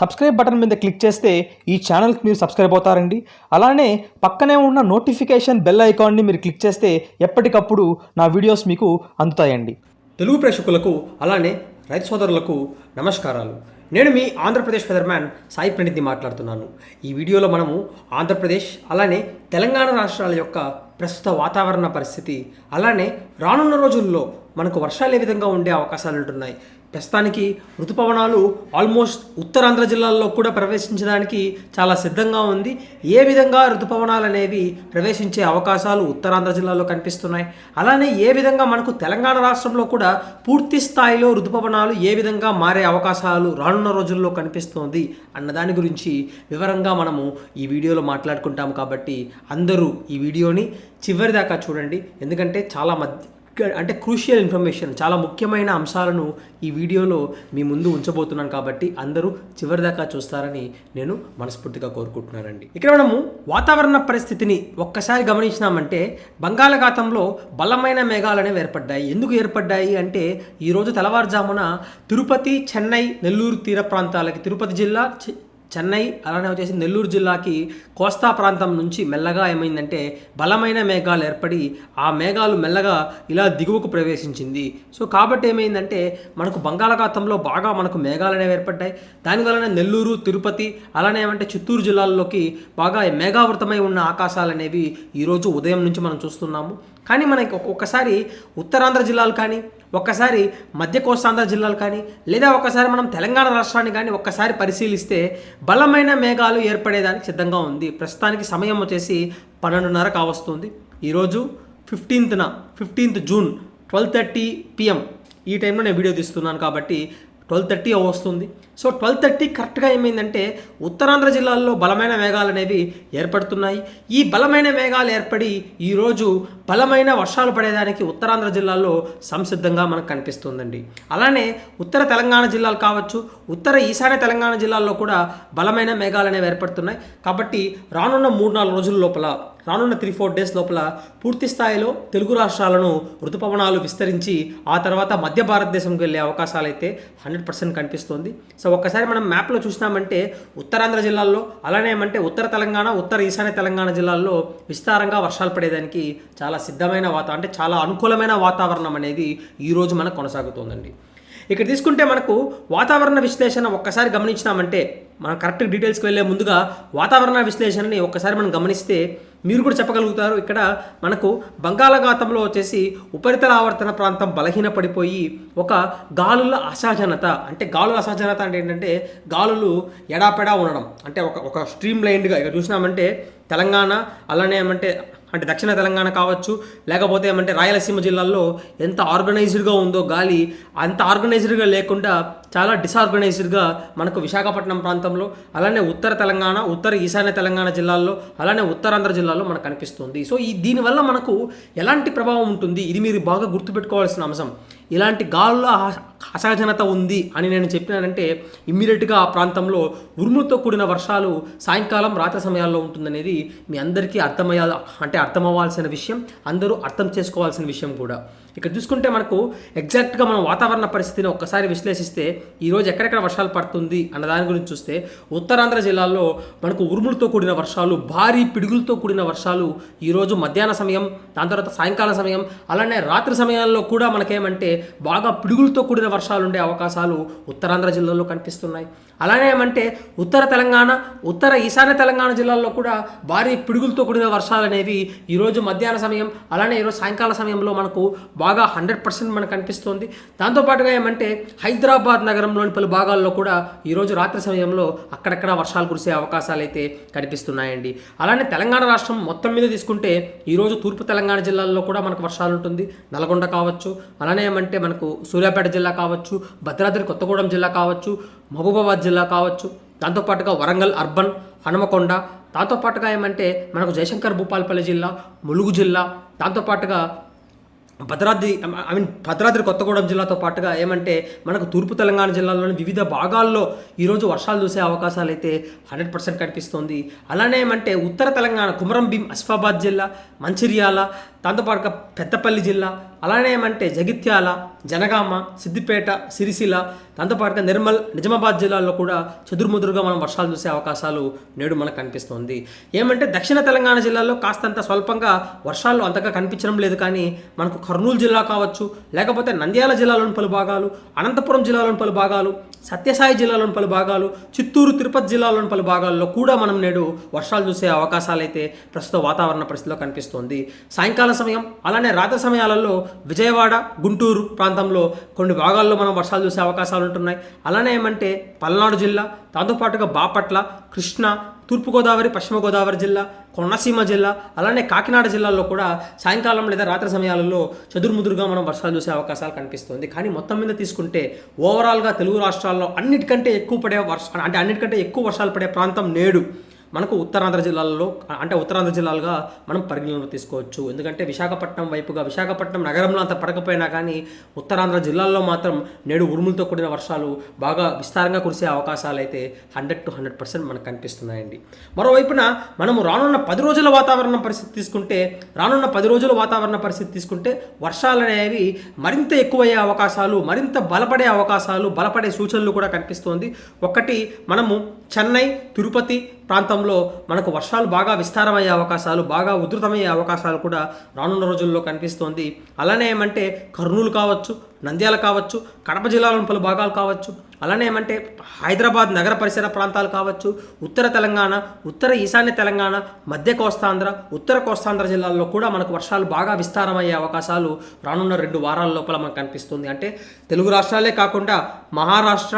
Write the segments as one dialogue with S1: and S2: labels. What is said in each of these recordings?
S1: Subscribe button మీద click చేస్తే ఈ ఛానల్కి మీరు సబ్స్క్రైబ్ అవుతారండి. అలానే పక్కనే ఉన్న నోటిఫికేషన్ బెల్ ఐకాన్ని మీరు క్లిక్ చేస్తే ఎప్పటికప్పుడు నా వీడియోస్ మీకు అందుతాయండి.
S2: తెలుగు ప్రేక్షకులకు అలానే రైతు సోదరులకు నమస్కారాలు. నేను మీ ఆంధ్రప్రదేశ్ ఫెదర్మ్యాన్ సాయి ప్రణితి మాట్లాడుతున్నాను. ఈ వీడియోలో మనము ఆంధ్రప్రదేశ్ అలానే తెలంగాణ రాష్ట్రాల యొక్క ప్రస్తుత వాతావరణ పరిస్థితి అలానే రానున్న రోజుల్లో మనకు వర్షాలు ఏ విధంగా ఉండే అవకాశాలు ఉంటున్నాయి ప్రస్తుతానికి ఋతుపవనాలు ఆల్మోస్ట్ ఉత్తరాంధ్ర జిల్లాల్లో కూడా ప్రవేశించడానికి చాలా సిద్ధంగా ఉంది. ఏ విధంగా ఋతుపవనాలు అనేవి ప్రవేశించే అవకాశాలు ఉత్తరాంధ్ర జిల్లాలో కనిపిస్తున్నాయి? అలానే ఏ విధంగా మనకు తెలంగాణ రాష్ట్రంలో కూడా పూర్తి స్థాయిలో ఋతుపవనాలు ఏ విధంగా మారే అవకాశాలు రానున్న రోజుల్లో కనిపిస్తోంది అన్న దాని గురించి వివరంగా మనము ఈ వీడియోలో మాట్లాడుకుంటాం కాబట్టి అందరూ ఈ వీడియోని చివరి దాకా చూడండి. ఎందుకంటే చాలా మధ్య అంటే క్రూషియల్ ఇన్ఫర్మేషన్ చాలా ముఖ్యమైన అంశాలను ఈ వీడియోలో మీ ముందు ఉంచబోతున్నాను కాబట్టి అందరూ చివరిదాకా చూస్తారని నేను మనస్ఫూర్తిగా కోరుకుంటున్నానండి. ఇక్కడ మనము వాతావరణ పరిస్థితిని ఒక్కసారి గమనించినామంటే బంగాళాఖాతంలో బలమైన మేఘాలు అనేవి ఏర్పడ్డాయి. ఎందుకు ఏర్పడ్డాయి అంటే ఈరోజు తెల్లవారుజామున తిరుపతి చెన్నై నెల్లూరు తీర ప్రాంతాలకి తిరుపతి జిల్లా చెన్నై అలానే వచ్చేసి నెల్లూరు జిల్లాకి కోస్తా ప్రాంతం నుంచి మెల్లగా ఏమైందంటే బలమైన మేఘాలు ఏర్పడి ఆ మేఘాలు మెల్లగా ఇలా దిగువకు ప్రవేశించింది. సో కాబట్టి ఏమైందంటే మనకు బంగాళాఖాతంలో బాగా మనకు మేఘాలు అనేవి ఏర్పడ్డాయి. దానివలన నెల్లూరు తిరుపతి అలానే ఏమంటే చిత్తూరు జిల్లాల్లోకి బాగా మేఘావృతమై ఉన్న ఆకాశాలు అనేవి ఈరోజు ఉదయం నుంచి మనం చూస్తున్నాము. కానీ మనకి ఒక్కొక్కసారి ఉత్తరాంధ్ర జిల్లాలు కానీ ఒక్కసారి మధ్య కోస్తాంధ్ర జిల్లాలు కానీ లేదా ఒక్కసారి మనం తెలంగాణ రాష్ట్రాన్ని కానీ ఒక్కసారి పరిశీలిస్తే బలమైన మేఘాలు ఏర్పడేదానికి సిద్ధంగా ఉంది. ప్రస్తుతానికి సమయం వచ్చేసి పన్నెండున్నర కావస్తుంది. ఈరోజు ఫిఫ్టీన్త్న fifteenth June twelve thirty PM ఈ టైంలో నేను వీడియో తీస్తున్నాను కాబట్టి ట్వెల్వ్ థర్టీ వస్తుంది. సో ట్వెల్వ్ థర్టీ కరెక్ట్గా ఏమైందంటే ఉత్తరాంధ్ర జిల్లాల్లో బలమైన మేఘాలు అనేవి ఏర్పడుతున్నాయి. ఈ బలమైన మేఘాలు ఏర్పడి ఈరోజు బలమైన వర్షాలు పడేదానికి ఉత్తరాంధ్ర జిల్లాల్లో సంసిద్ధంగా మనకు కనిపిస్తుందండి. అలానే ఉత్తర తెలంగాణ జిల్లాలు కావచ్చు ఉత్తర ఈశాన్య తెలంగాణ జిల్లాల్లో కూడా బలమైన మేఘాలు అనేవి ఏర్పడుతున్నాయి. కాబట్టి రానున్న మూడు నాలుగు రోజుల లోపల రానున్న త్రీ ఫోర్ డేస్ లోపల పూర్తి స్థాయిలో తెలుగు రాష్ట్రాలను ఋతుపవనాలు విస్తరించి ఆ తర్వాత మధ్య భారతదేశంకి వెళ్ళే అవకాశాలు అయితే హండ్రెడ్ పర్సెంట్ కనిపిస్తుంది. సో ఒక్కసారి మనం మ్యాప్లో చూసినామంటే ఉత్తరాంధ్ర జిల్లాల్లో అలానే ఏమంటే ఉత్తర తెలంగాణ ఉత్తర ఈశాన్య తెలంగాణ జిల్లాల్లో విస్తారంగా వర్షాలు పడేదానికి చాలా సిద్ధమైన వాతావరణం అంటే చాలా అనుకూలమైన వాతావరణం అనేది ఈరోజు మనకు కొనసాగుతోందండి. ఇక్కడ తీసుకుంటే మనకు వాతావరణ విశ్లేషణ ఒక్కసారి గమనించినామంటే మనం కరెక్ట్ డీటెయిల్స్కి వెళ్ళే ముందుగా వాతావరణ విశ్లేషణని ఒక్కసారి మనం గమనిస్తే మీరు కూడా చెప్పగలుగుతారు. ఇక్కడ మనకు బంగాళాఖాతంలో వచ్చేసి ఉపరితల ఆవర్తన ప్రాంతం బలహీన పడిపోయి ఒక గాలుల అసహజనత అంటే గాలుల అసహజనత అంటే ఏంటంటే గాలులు ఎడాపెడా ఉండడం. అంటే ఒక ఒక స్ట్రీమ్ లైన్డ్గా ఇక్కడ చూసినామంటే తెలంగాణ అలానే ఏమంటే అంటే దక్షిణ తెలంగాణ కావచ్చు లేకపోతే ఏమంటే రాయలసీమ జిల్లాల్లో ఎంత ఆర్గనైజ్డ్గా ఉందో గాలి అంత ఆర్గనైజ్డ్గా లేకుండా చాలా డిసార్గనైజ్డ్గా మనకు విశాఖపట్నం ప్రాంతంలో అలానే ఉత్తర తెలంగాణ ఉత్తర ఈశాన్య తెలంగాణ జిల్లాల్లో అలానే ఉత్తరాంధ్ర జిల్లాలో మనకు కనిపిస్తుంది. సో ఈ దీనివల్ల మనకు ఎలాంటి ప్రభావం ఉంటుంది? ఇది మీరు బాగా గుర్తుపెట్టుకోవాల్సిన అంశం. ఇలాంటి గాలుల అసహజనత ఉంది అని నేను చెప్పినానంటే ఇమ్మీడియట్గా ఆ ప్రాంతంలో ఉరుములతో కూడిన వర్షాలు సాయంకాలం రాత్రి సమయాల్లో ఉంటుందనేది మీ అందరికీ అర్థమయ్యా అంటే అర్థమవ్వాల్సిన విషయం అందరూ అర్థం చేసుకోవాల్సిన విషయం కూడా. ఇక్కడ చూసుకుంటే మనకు ఎగ్జాక్ట్గా మనం వాతావరణ పరిస్థితిని ఒక్కసారి విశ్లేషిస్తే ఈరోజు ఎక్కడెక్కడ వర్షాలు పడుతుంది అన్న దాని గురించి చూస్తే ఉత్తరాంధ్ర జిల్లాల్లో మనకు ఉరుములతో కూడిన వర్షాలు భారీ పిడుగులతో కూడిన వర్షాలు ఈరోజు మధ్యాహ్న సమయం దాని తర్వాత సాయంకాల సమయం అలానే రాత్రి సమయాల్లో కూడా మనకేమంటే బాగా పిడుగులతో కూడిన వర్షాలు ఉండే అవకాశాలు ఉత్తరాంధ్ర జిల్లాలో కనిపిస్తున్నాయి. అలానే ఏమంటే ఉత్తర తెలంగాణ ఉత్తర ఈశాన్య తెలంగాణ జిల్లాల్లో కూడా భారీ పిడుగులతో కూడిన వర్షాలు అనేవి ఈరోజు మధ్యాహ్న సమయం అలానే ఈరోజు సాయంకాల సమయంలో మనకు బాగా హండ్రెడ్ పర్సెంట్ మనకు కనిపిస్తుంది. దాంతోపాటుగా ఏమంటే హైదరాబాద్ నగరంలోని పలు భాగాల్లో కూడా ఈరోజు రాత్రి సమయంలో అక్కడక్కడ వర్షాలు కురిసే అవకాశాలు అయితే కనిపిస్తున్నాయండి. అలానే తెలంగాణ రాష్ట్రం మొత్తం మీద తీసుకుంటే ఈరోజు తూర్పు తెలంగాణ జిల్లాల్లో కూడా మనకు వర్షాలు ఉంటుంది. నల్గొండ కావచ్చు. అలానే ఏమంటే మనకు సూర్యాపేట జిల్లా కావచ్చు భద్రాద్రి కొత్తగూడెం జిల్లా కావచ్చు మహబూబాబాద్ జిల్లా కావచ్చు దాంతోపాటుగా వరంగల్ అర్బన్ హనుమకొండ దాంతోపాటుగా ఏమంటే మనకు జయశంకర్ భూపాలపల్లి జిల్లా ములుగు జిల్లా దాంతోపాటుగా భద్రాద్రి ఐ మీన్ భద్రాద్రి కొత్తగూడెం జిల్లాతో పాటుగా ఏమంటే మనకు తూర్పు తెలంగాణ జిల్లాలోని వివిధ భాగాల్లో ఈరోజు వర్షాలు చూసే అవకాశాలు అయితే హండ్రెడ్ పర్సెంట్ కనిపిస్తుంది. అలానే ఏమంటే ఉత్తర తెలంగాణ కుమరం భీం అస్ఫాబాద్ జిల్లా మంచిర్యాల దాంతోపాటుగా పెద్దపల్లి జిల్లా అలానే ఏమంటే జగిత్యాల జనగామ సిద్దిపేట సిరిసిల్ల దాంతోపాటుగా నిర్మల్ నిజామాబాద్ జిల్లాల్లో కూడా చెదురుముదురుగా మనం వర్షాలు చూసే అవకాశాలు నేడు మనకు కనిపిస్తుంది. ఏమంటే దక్షిణ తెలంగాణ జిల్లాలో కాస్తంత స్వల్పంగా వర్షాలు అంతగా కనిపించడం లేదు కానీ మనకు కర్నూలు జిల్లా కావచ్చు లేకపోతే నంద్యాల జిల్లాలోని పలు భాగాలు అనంతపురం జిల్లాలోని పలు భాగాలు సత్యసాయి జిల్లాలోని పలు భాగాలు చిత్తూరు తిరుపతి జిల్లాలోని పలు భాగాల్లో కూడా మనం నేడు వర్షాలు చూసే అవకాశాలు అయితే ప్రస్తుత వాతావరణ పరిస్థితిలో కనిపిస్తోంది. సాయంకాల సమయం అలానే రాత్రి సమయాలలో విజయవాడ గుంటూరు ప్రాంతం ప్రాంతంలో కొన్ని భాగాల్లో మనం వర్షాలు చూసే అవకాశాలు ఉంటున్నాయి. అలానే ఏమంటే పల్నాడు జిల్లా దాంతోపాటుగా బాపట్ల కృష్ణా తూర్పుగోదావరి పశ్చిమ గోదావరి జిల్లా కోనసీమ జిల్లా అలానే కాకినాడ జిల్లాల్లో కూడా సాయంకాలం లేదా రాత్రి సమయాలలో చదురుముదురుగా మనం వర్షాలు చూసే అవకాశాలు కనిపిస్తుంది. కానీ మొత్తం మీద తీసుకుంటే ఓవరాల్గా తెలుగు రాష్ట్రాల్లో అన్నిటికంటే ఎక్కువ పడే వర్ష అంటే అన్నిటికంటే ఎక్కువ వర్షాలు పడే ప్రాంతం నేడు. మనకు ఉత్తరాంధ్ర జిల్లాలలో అంటే ఉత్తరాంధ్ర జిల్లాలుగా మనం పరిగణలో తీసుకోవచ్చు. ఎందుకంటే విశాఖపట్నం వైపుగా విశాఖపట్నం నగరంలో అంత పడకపోయినా కానీ ఉత్తరాంధ్ర జిల్లాల్లో మాత్రం నేడు ఉరుములతో కూడిన వర్షాలు బాగా విస్తారంగా కురిసే అవకాశాలు అయితే హండ్రెడ్ టు హండ్రెడ్ పర్సెంట్ మనకు కనిపిస్తున్నాయండి. మరోవైపున మనము రానున్న పది రోజుల వాతావరణ పరిస్థితి తీసుకుంటే రానున్న పది రోజుల వాతావరణ పరిస్థితి తీసుకుంటే వర్షాలు అనేవి మరింత ఎక్కువయ్యే అవకాశాలు మరింత బలపడే అవకాశాలు బలపడే సూచనలు కూడా కనిపిస్తోంది. ఒకటి మనము చెన్నై తిరుపతి ప్రాంతంలో మనకు వర్షాలు బాగా విస్తారమయ్యే అవకాశాలు బాగా ఉధృతమయ్యే అవకాశాలు కూడా రానున్న రోజుల్లో కనిపిస్తోంది. అలానే ఏమంటే కర్నూలు కావచ్చు నంద్యాల కావచ్చు కడప జిల్లాలోని పలు భాగాలు కావచ్చు అలానే ఏమంటే హైదరాబాద్ నగర పరిసర ప్రాంతాలు కావచ్చు ఉత్తర తెలంగాణ ఉత్తర ఈశాన్య తెలంగాణ మధ్య కోస్తాంధ్ర ఉత్తర కోస్తాంధ్ర జిల్లాల్లో కూడా మనకు వర్షాలు బాగా విస్తారమయ్యే అవకాశాలు రానున్న రెండు వారాల లోపల మనకు కనిపిస్తుంది. అంటే తెలుగు రాష్ట్రాలే కాకుండా మహారాష్ట్ర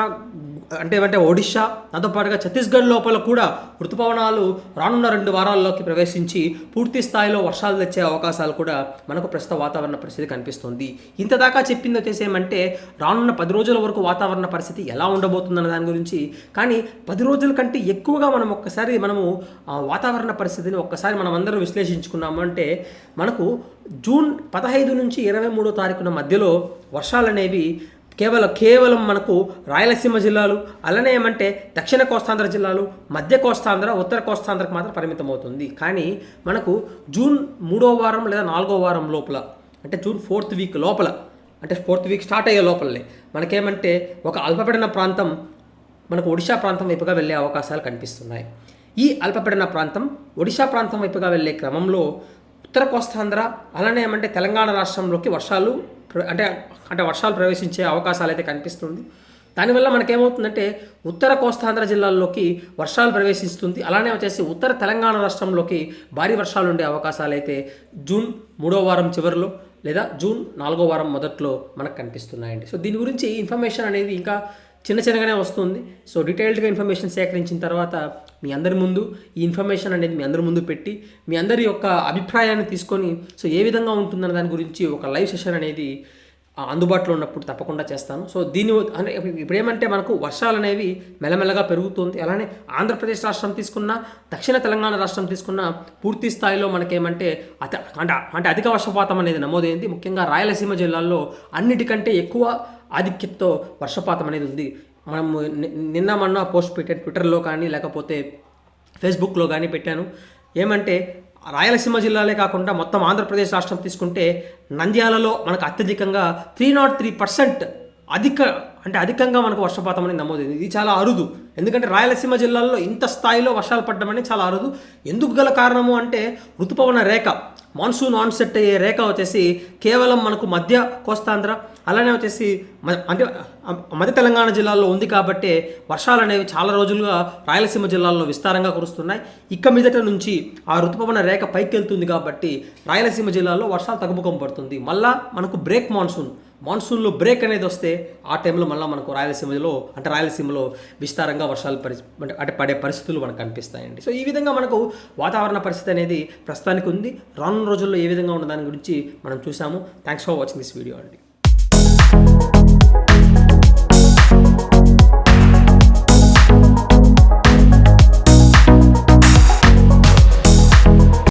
S2: అంటే ఏమంటే ఒడిశా దాంతోపాటుగా ఛత్తీస్గఢ్ లోపల కూడా ఋతుపవనాలు రానున్న రెండు వారాల్లోకి ప్రవేశించి పూర్తి స్థాయిలో వర్షాలు తెచ్చే అవకాశాలు కూడా మనకు ప్రస్తుత వాతావరణ పరిస్థితి కనిపిస్తుంది. ఇంతదాకా చెప్పింది వచ్చేసి ఏమంటే రానున్న పది రోజుల వరకు వాతావరణ పరిస్థితి ఎలా ఉండబోతుందన్న దాని గురించి. కానీ పది రోజుల కంటే ఎక్కువగా మనం ఒక్కసారి మనము ఆ వాతావరణ పరిస్థితిని ఒక్కసారి మనం అందరం విశ్లేషించుకున్నాము అంటే మనకు జూన్ పదహైదు నుంచి ఇరవై మూడో తారీఖున మధ్యలో వర్షాలు అనేవి కేవలం కేవలం మనకు రాయలసీమ జిల్లాలు అలానే ఏమంటే దక్షిణ కోస్తాంధ్ర జిల్లాలు మధ్య కోస్తాంధ్ర ఉత్తర కోస్తాంధ్రకు మాత్రం పరిమితం అవుతుంది. కానీ మనకు జూన్ మూడో వారం లేదా నాలుగో వారం లోపల అంటే జూన్ ఫోర్త్ వీక్ లోపల అంటే ఫోర్త్ వీక్ స్టార్ట్ అయ్యే లోపలనే మనకేమంటే ఒక అల్పపీడన ప్రాంతం మనకు ఒడిశా ప్రాంతం వైపుగా వెళ్ళే అవకాశాలు కనిపిస్తున్నాయి. ఈ అల్పపీడన ప్రాంతం ఒడిశా ప్రాంతం వైపుగా వెళ్ళే క్రమంలో ఉత్తర కోస్తాంధ్ర అలానే ఏమంటే తెలంగాణ రాష్ట్రంలోకి వర్షాలు అంటే అంటే వర్షాలు ప్రవేశించే అవకాశాలు అయితే కనిపిస్తుంది. దానివల్ల మనకేమవుతుందంటే ఉత్తర కోస్తాంధ్ర జిల్లాల్లోకి వర్షాలు ప్రవేశిస్తుంది. అలానే వచ్చేసి ఉత్తర తెలంగాణ రాష్ట్రంలోకి భారీ వర్షాలు ఉండే అవకాశాలు అయితే జూన్ మూడో వారం చివరిలో లేదా జూన్ నాలుగో వారం మొదట్లో మనకు కనిపిస్తున్నాయండి. సో దీని గురించి ఇన్ఫర్మేషన్ అనేది ఇంకా చిన్న చిన్నగానే వస్తుంది. సో డీటెయిల్డ్గా ఇన్ఫర్మేషన్ సేకరించిన తర్వాత మీ అందరి ముందు ఈ ఇన్ఫర్మేషన్ అనేది మీ అందరి ముందు పెట్టి మీ అందరి యొక్క అభిప్రాయాన్ని తీసుకొని సో ఏ విధంగా ఉంటుందన్న దాని గురించి ఒక లైవ్ సెషన్ అనేది అందుబాటులో ఉన్నప్పుడు తప్పకుండా చేస్తాను. సో దీని అంటే ఇప్పుడు ఏమంటే మనకు వర్షాలు అనేవి మెల్లమెల్లగా పెరుగుతుంది. అలానే ఆంధ్రప్రదేశ్ రాష్ట్రం తీసుకున్న దక్షిణ తెలంగాణ రాష్ట్రం తీసుకున్న పూర్తి స్థాయిలో మనకేమంటే అత అంటే అంటే అధిక వర్షపాతం అనేది నమోదైంది. ముఖ్యంగా రాయలసీమ జిల్లాల్లో అన్నిటికంటే ఎక్కువ ఆధిక్యతతో వర్షపాతం అనేది ఉంది. మనము నిన్న మొన్న పోస్ట్ పెట్టాను ట్విట్టర్లో కానీ లేకపోతే ఫేస్బుక్లో కానీ పెట్టాను. ఏమంటే రాయలసీమ జిల్లాలే కాకుండా మొత్తం ఆంధ్రప్రదేశ్ రాష్ట్రం తీసుకుంటే నంద్యాలలో మనకు అత్యధికంగా త్రీ నాట్ త్రీ పర్సెంట్ అధిక అంటే అధికంగా మనకు వర్షపాతం అనేది నమోదైంది ఇది చాలా అరుదు. ఎందుకంటే రాయలసీమ జిల్లాల్లో ఇంత స్థాయిలో వర్షాలు పడడం అనేది చాలా అరుదు. ఎందుకు గల కారణము అంటే ఋతుపవన రేఖ మాన్సూన్ ఆన్సెట్ అయ్యే రేఖ వచ్చేసి కేవలం మనకు మధ్య కోస్తాంధ్ర అలానే వచ్చేసి అంటే మధ్య తెలంగాణ జిల్లాల్లో ఉంది కాబట్టి వర్షాలు అనేవి చాలా రోజులుగా రాయలసీమ జిల్లాల్లో విస్తారంగా కురుస్తున్నాయి. ఇక మీదట నుంచి ఆ ఋతుపవన రేఖ పైకి వెళ్తుంది కాబట్టి రాయలసీమ జిల్లాలో వర్షాలు తగ్గుముఖం పడుతుంది. మళ్ళా మనకు బ్రేక్ మాన్సూన్. మాన్సూన్లో బ్రేక్ అనేది వస్తే ఆ టైంలో మళ్ళీ మనకు రాయలసీమలో అంటే రాయలసీమలో విస్తారంగా వర్షాలు పరి అంటే అంటే పడే పరిస్థితులు మనకు కనిపిస్తాయండి. సో ఈ విధంగా మనకు వాతావరణ పరిస్థితి అనేది ప్రస్తుతానికి ఉంది. రానున్న రోజుల్లో ఏ విధంగా ఉన్న దాని గురించి మనం చూసాము. Thanks for watching this video అండి.